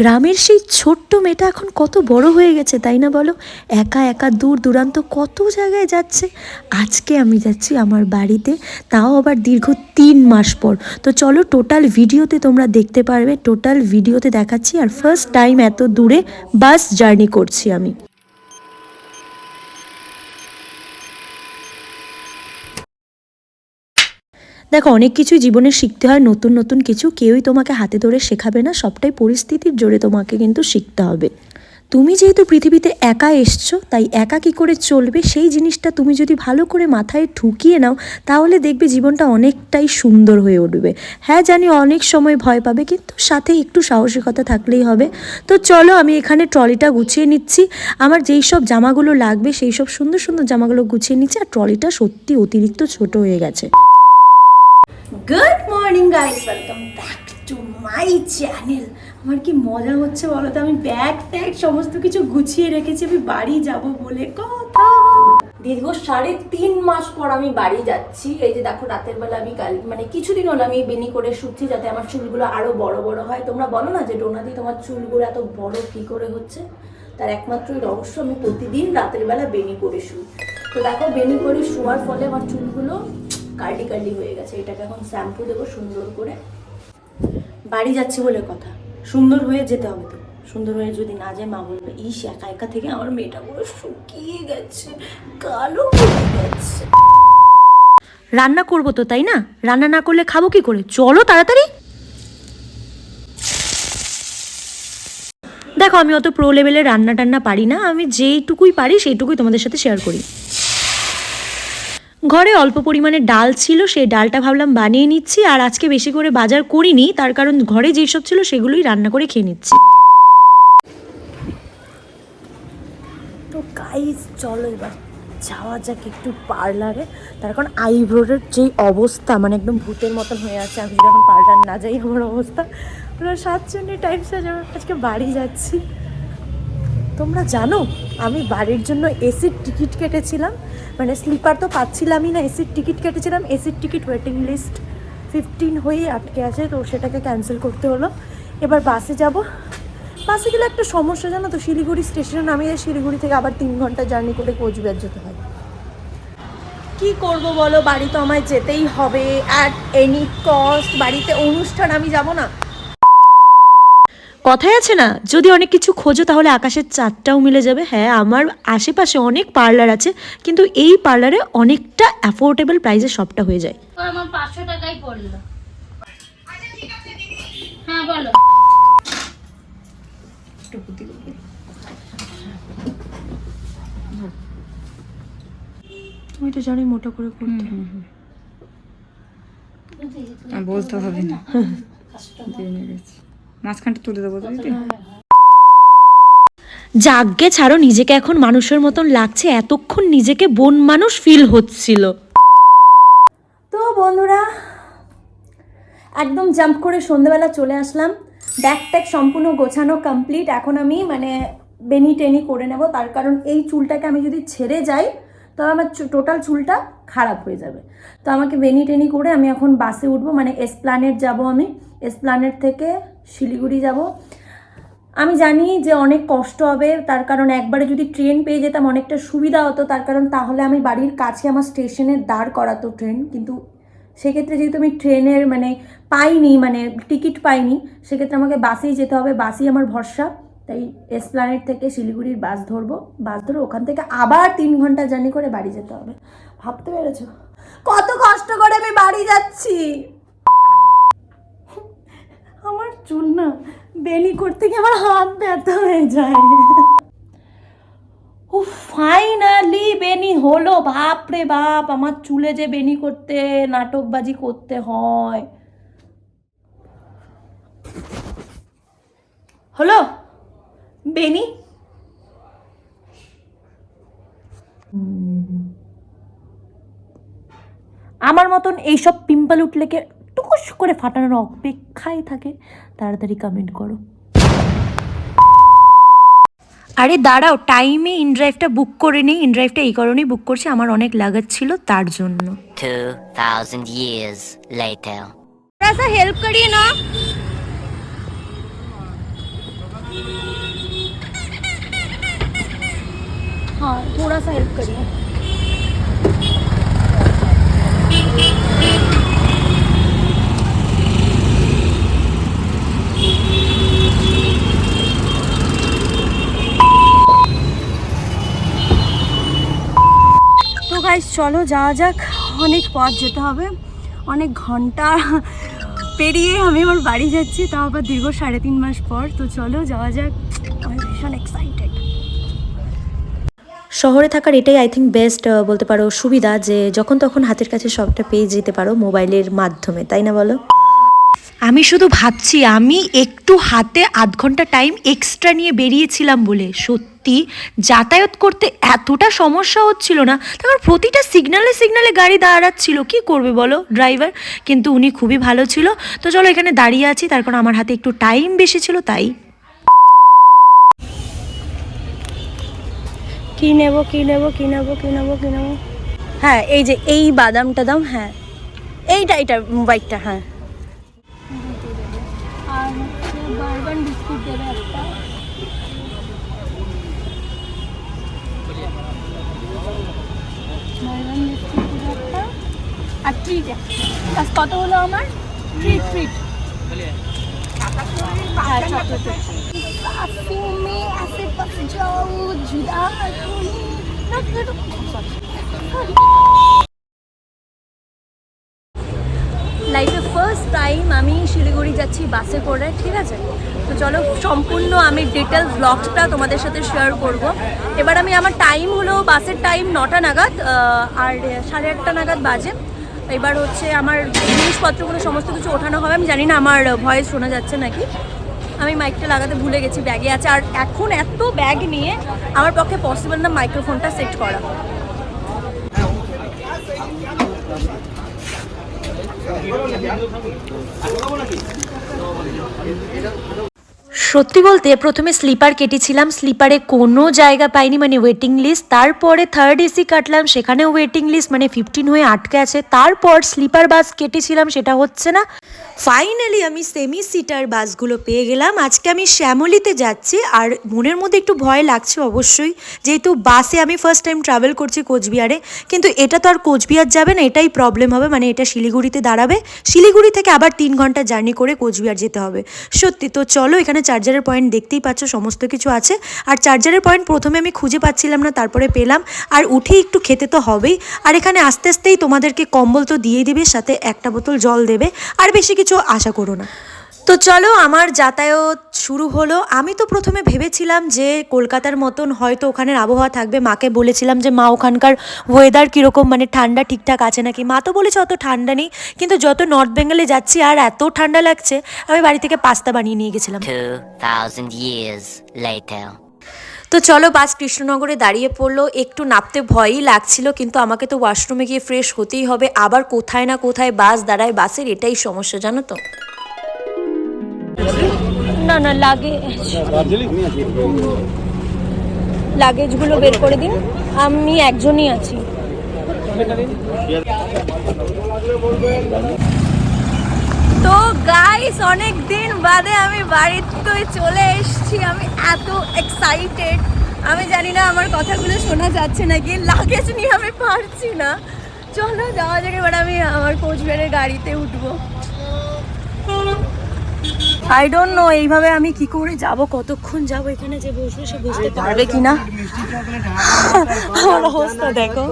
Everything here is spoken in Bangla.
গ্রামের সেই ছোট্ট মেয়েটা এখন কত বড় হয়ে গেছে, তাই না বলো? একা একা দূর দূরান্ত কত জায়গায় যাচ্ছে। আজকে আমি যাচ্ছি আমার বাড়িতে, তাও আবার দীর্ঘ তিন মাস পর। তো চলো টোটাল ভিডিওতে তোমরা দেখতে পারবে টোটাল ভিডিওতে দেখাচ্ছি আর ফার্স্ট টাইম এত দূরে বাস জার্নি করছি আমি। দেখো, অনেক কিছুই জীবনে শিখতে হয়, নতুন নতুন কিছু। কেউই তোমাকে হাতে ধরে শেখাবে না, সবটাই পরিস্থিতির জোরে তোমাকে কিন্তু শিখতে হবে। তুমি যেহেতু পৃথিবীতে একা এসছো, তাই একা কি করে চলবে? সেই জিনিসটা তুমি যদি ভালো করে মাথায় ঢুকিয়ে নাও, তাহলে দেখবে জীবনটা অনেকটাই সুন্দর হয়ে উঠবে। হ্যাঁ জানি অনেক সময় ভয় পাবে, কিন্তু সাথে একটু সাহসিকতা থাকলেই হবে। তো চলো, আমি এখানে ট্রলিটা গুছিয়ে নিচ্ছি। আমার যেই সব জামাগুলো লাগবে, সেই সব সুন্দর সুন্দর জামাগুলো গুছিয়ে নিচ্ছি, আর ট্রলিটা সত্যি অতিরিক্ত ছোট হয়ে গেছে। Good morning guys welcome back to my channel আমার কি মজা হচ্ছে বলো তো? আমি ব্যাগ ট্যাগ সমস্ত কিছু গুছিয়ে রেখেছি। আমি বাড়ি যাব বলে কথা। দীর্ঘ সাড়ে তিন মাস পর আমি বাড়ি যাচ্ছি। এই যে দেখো, রাতের বেলা আমি কাল মানে কিছুদিন হলো আমি বেনি করে শুচ্ছি যাতে আমার চুলগুলো আরও বড় বড় হয়। তোমরা বলো না যে ডোনাদি তোমার চুলগুলো এত বড় কি করে হচ্ছে? তার একমাত্র রহস্য, আমি প্রতিদিন রাতের বেলা বেনি করে শুই। তো দেখো বেনি করে শোয়ার ফলে আমার চুলগুলো কার্লি কার্লি হয়ে গেছে, এটাকে এখন শ্যাম্পু দেবো সুন্দর করে। বাড়ি যাচ্ছি বলে কথা। সুন্দর হয়ে যেতে হবে তো। সুন্দর হয়ে যদি না যায়, মা বলবে, ইস, একা একা থেকে আমার মেয়েটা পুরো শুকিয়ে গেছে, কালো হয়ে গেছে। রান্না করব তো, তাই না? রান্না না করলে খাব কি করে? চলো তাড়াতাড়ি। দেখো, আমি অত প্রো লেভেলে রান্না টান্না পারি না। আমি যেইটুকুই পারি, সেইটুকুই তোমাদের সাথে শেয়ার করি। ঘরে অল্প পরিমাণে ডাল ছিল, সেই ডালটা ভাবলাম বানিয়ে নিচ্ছি, আর আজকে বেশি করে বাজার করিনি, তার কারণ ঘরে যেসব ছিল সেগুলোই রান্না করে খেয়ে নিচ্ছি। তো গাইস চলো এবার যাওয়া যাক একটু পার্লারে তার কারণ আইব্রোর যে অবস্থা মানে একদম ভূতের মতন হয়ে আছে, আমি যখন পার্লার না যাই আমার অবস্থা, পুরো সাতচল্লিশ টাইমসে আজকে বাড়ি যাচ্ছি। তোমরা জানো, আমি বাড়ির জন্য এসির টিকিট কেটেছিলাম। মানে স্লিপার তো পাচ্ছিলামই না এসির টিকিট কেটেছিলাম। এসির টিকিট ওয়েটিং লিস্ট ফিফটিন হয়েই আটকে আছে, তো সেটাকে ক্যান্সেল করতে হলো। এবার বাসে যাব। বাসে গেলে একটা সমস্যা, জানো তো, শিলিগুড়ি স্টেশনে নামিয়ে শিলিগুড়ি থেকে আবার তিন ঘণ্টা জার্নি করে কোচবিহার যেতে হয়। কি করব বলো? বাড়ি তো আমায় যেতেই হবে। অ্যাট এনি কস্ট বাড়িতে অনুষ্ঠান আমি যাব না। কথাই আছে না যদি অনেক কিছু খোঁজো তাহলে আকাশের চাঁদটাও মিলে যাবে। হ্যাঁ আমার আশেপাশে অনেক পার্লার আছে কিন্তু এই পার্লারে অনেকটা অ্যাফোর্ডেবল প্রাইসে সবটা হয়ে যায়। আমার পাঁচশো টাকাই পড়ল। হ্যাঁ বলো। আমি তো জানি মোটা করে করতে। হবে না। দিয়ে নিয়ে গেছি। মাঝখানটা তুলে দেবো দিদি যাগ্গে ছাড়ো নিজেকে এখন মানুষের মতন লাগছে এতক্ষণ নিজেকে বন মানুষ ফিল হচ্ছিল। তো বন্ধুরা একদম জাম্প করে সন্ধ্যেবেলা চলে আসলাম। ব্যাগ ট্যাগ সম্পূর্ণ গোছানো কমপ্লিট এখন আমি মানে বেনি টেনি করে নেব। তার কারণ এই চুলটাকে আমি যদি ছেড়ে যাই তবে আমার টোটাল চুলটা খারাপ হয়ে যাবে। তো আমাকে বেনি টেনি করে আমি এখন বাসে উঠবো। মানে এসপ্লানেট যাব আমি। এসপ্লানেট থেকে শিলিগুড়ি যাব। আমি জানি যে অনেক কষ্ট হবে, তার কারণ একবারে যদি ট্রেন পেয়ে যেতাম অনেকটা সুবিধা হতো, তার কারণ তাহলে আমি বাড়ির কাছে আমার স্টেশনে দাঁড় করাতো ট্রেন। কিন্তু সেক্ষেত্রে যেহেতু আমি ট্রেনের মানে পাইনি মানে টিকিট পাইনি, সেক্ষেত্রে আমাকে বাসেই যেতে হবে, বাসই আমার ভরসা। তাই এসপ্লানেট থেকে শিলিগুড়ির বাস ধরবো, বাস ধরে ওখান থেকে আবার তিন ঘণ্টা জার্নি করে বাড়ি যেতে হবে। ভাবতে পেরেছ? কত কষ্ট করে আমি বাড়ি যাচ্ছি! আমার চুল না বেলি করতে গিয়ে আমার হাত ব্যথা হয়ে যায়। ও ফাইনালি বেনি হলো। বাপ রে বাপ, আমার চুলে যে বেনি করতে, নাটকবাজি করতে হয়। হলো? বেনি? আমার মতন এইসব পিম্পল উঠলে কে টুকুস করে ফাটানোর অপেক্ষায় থাকে তাড়াতাড়ি কমেন্ট করো আরে দাঁড়াও টাইমে ইনড্রাইভটা বুক করে নিই ইনড্রাইভটা এই কারণেই বুক করছি আমার অনেক লাগাত ছিল তার জন্য 2000 years later. थोड़ा सा हेल्प करिए ना हाँ थोड़ा सा हेल्प करिए চলো যাওয়া যাক। অনেক পথ যেতে হবে। অনেক ঘণ্টা পেরিয়ে আমি আমার বাড়ি যাচ্ছি তাও আবার দীর্ঘ সাড়ে তিন মাস পর। তো চলো যাওয়া যাক। আমি ভীষণ এক্সাইটেড শহরে থাকার এটাই আই থিঙ্ক বেস্ট বলতে পারো সুবিধা যে যখন তখন হাতের কাছে সবটা পেয়ে যেতে পারো মোবাইলের মাধ্যমে তাই না বলো? আমি শুধু ভাবছি আমি একটু হাতে আধ ঘণ্টা টাইম এক্সট্রা নিয়ে বেরিয়েছিলাম বলে সত্যি। যাতায়াত করতে এতটা সমস্যা হচ্ছিল না? তারপর প্রতিটা সিগনালে সিগনালে গাড়ি দাঁড়াচ্ছিল। কি করবে বলো ড্রাইভার কিন্তু উনি খুবই ভালো ছিল। তো চলো এখানে দাঁড়িয়ে আছি। তার কারণ আমার হাতে একটু টাইম বেশি ছিল তাই। কি নেব কি নেব কি নেব কি নেব কি নেব? হ্যাঁ এই যে এই বাদামটা দাম হ্যাঁ। এইটা এইটা বাইকটা হ্যাঁ। আর বিস্কুট দেবে একটা। আর ট্রিট প্লাস কত হলো আমার? লাইফে ফার্স্ট টাইম আমি শিলিগুড়ি যাচ্ছি বাসে করে, ঠিক আছে? তো চলো, সম্পূর্ণ আমি ডিটেল ব্লগসটা তোমাদের সাথে শেয়ার করব। এবার আমি, আমার টাইম হলো বাসের টাইম নটা নাগাদ আর সাড়ে আটটা নাগাদ বাজে। এবার হচ্ছে আমার জিনিসপত্রগুলো, সমস্ত কিছু ওঠানো হবে। আমি জানি না আমার ভয়েস শোনা যাচ্ছে নাকি। আমি মাইকটা লাগাতে ভুলে গেছি ব্যাগে আছে। আর এখন এত ব্যাগ নিয়ে আমার পক্ষে পসিবল না মাইক্রোফোনটা সেট করা। সত্যি বলতে প্রথমে স্লিপার কেটেছিলাম, স্লিপারে কোনো জায়গা পাইনি মানে ওয়েটিং লিস্ট তারপরে থার্ড এসি কাটলাম, সেখানেও ওয়েটিং লিস্ট মানে ফিফটিন হয়ে আটকে আছে। তারপর স্লিপার বাস কেটেছিলাম, সেটা হচ্ছে না। ফাইনালি আমি সেমি সিটার বাসগুলো পেয়ে গেলাম। আজকে আমি শ্যামলিতে যাচ্ছি, আর মনের মধ্যে একটু ভয় লাগছে অবশ্যই, যেহেতু বাসে আমি ফার্স্ট টাইম ট্রাভেল করছি কোচবিহারে, কিন্তু এটা তো আর কোচবিহার যাবে না, এটাই প্রবলেম হবে মানে এটা শিলিগুড়িতে দাঁড়াবে। শিলিগুড়ি থেকে আবার তিন ঘণ্টা জার্নি করে কোচবিহার যেতে হবে। সত্যি তো চলো, এখানে চার্জারের পয়েন্ট দেখতেই পাচ্ছ, সমস্ত কিছু আছে। আর চার্জারের পয়েন্ট প্রথমে আমি খুঁজে পাচ্ছিলাম না, তারপরে পেলাম। আর উঠে একটু খেতে তো হবেই। আর এখানে আস্তে আস্তেই তোমাদেরকে কম্বল তো দিয়ে দেবে, সাথে একটা বোতল জল দেবে। আর বেশি কিছু আশা করো না। তো চলো আমার যাতায়াত শুরু হলো। আমি তো প্রথমে ভেবেছিলাম যে কলকাতার মতন হয়তো ওখানের আবহাওয়া থাকবে। মাকে বলেছিলাম যে মা ওখানকার ওয়েদার কীরকম? মানে ঠান্ডা ঠিকঠাক আছে নাকি? মা তো বলেছে অত ঠান্ডা নেই। কিন্তু যত নর্থ বেঙ্গলে যাচ্ছি আর এত ঠান্ডা লাগছে আমি বাড়ি থেকে পাস্তা বানিয়ে নিয়ে গেছিলাম। 2,000 years later. তো চলো বাস কৃষ্ণনগরে দাঁড়িয়ে পড়ল। একটু নাপতে ভয়ই লাগছিল কিন্তু আমাকে তো ওয়াশরুমে গিয়ে ফ্রেশ হতেই হবে। আবার কোথায় না কোথায় বাস দাঁড়ায় বাসের এটাই সমস্যা জানো তো? না না, লাগে লাগেজগুলো বের করে দিন। আমি একজনই আছি। তো গাইস অনেক দিন বাদে আমি বাড়িতে চলে এসেছি। আমি এত এক্সাইটেড আমি জানি না আমার কথাগুলো শোনা যাচ্ছে নাকি। লাগেজ নিয়ে আমি পারছি না। চলো যাওয়া যাক, এবার আমি আমার কোচবিহারের গাড়িতে উঠবো। আই ডোন্ট নো এইভাবে আমি কি করে যাব কতক্ষণ যাব এখানে যে বসবো সে বুঝতে পারবে কিনা? আমার অবস্থা দেখো।